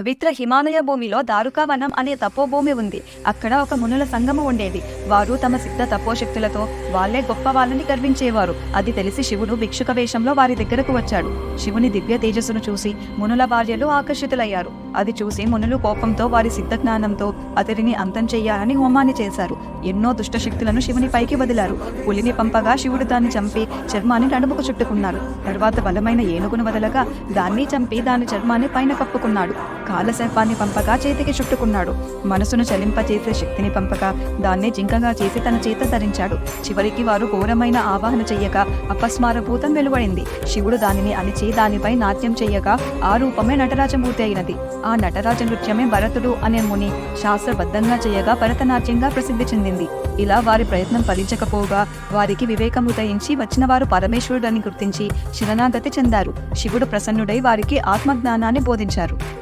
పవిత్ర హిమాలయ భూమిలో దారుకావనం అనే తపోభూమి ఉంది. అక్కడ ఒక మునుల సంగమం ఉండేది. వారు తమ సిద్ధ తపోశక్తులతో వాళ్ళే గొప్ప వాళ్ళని గర్వించేవారు. అది తెలిసి శివుడు భిక్షుక వేషంలో వారి దగ్గరకు వచ్చాడు. శివుని దివ్య తేజస్సును చూసి మునుల భార్యలు ఆకర్షితులయ్యారు. అది చూసి మునులు కోపంతో వారి సిద్ధ జ్ఞానంతో అతడిని అంతం చేయాలని హోమాన్ని చేశారు. ఎన్నో దుష్టశక్తులను శివుని పైకి వదిలారు. పులిని పంపగా శివుడు దాన్ని చంపి చర్మాన్ని నడుముకు చుట్టుకున్నారు. తర్వాత బలమైన ఏనుగును వదలగా దాన్ని చంపి దాని చర్మాన్ని పైన కప్పుకున్నాడు. కాలసర్పాన్ని పంపగా చేతికి చుట్టుకున్నాడు. మనసును చలింపచేసే శక్తిని పంపగా దాన్ని జింకగా చేసి తన చేత ధరించాడు. చివరికి వారు ఘోరమైన ఆవాహన చెయ్యగా అపస్మారభూతం వెలువడింది. శివుడు దానిని అణిచి దానిపై నాట్యం చెయ్యగా ఆ రూపమే నటరాజమూర్తి అయినది. ఆ నటరాజ నృత్యమే భరతుడు అనే ముని శాస్త్రబద్ధంగా చేయగా భరతనాట్యంగా ప్రసిద్ధి చెందింది. ఇలా వారి ప్రయత్నం ఫలించకపోగా వారికి వివేకం ఉదయించి వచ్చిన వారు పరమేశ్వరుడని గుర్తించి శరణాగతి చెందారు. శివుడు ప్రసన్నుడై వారికి ఆత్మజ్ఞానాన్ని బోధించారు.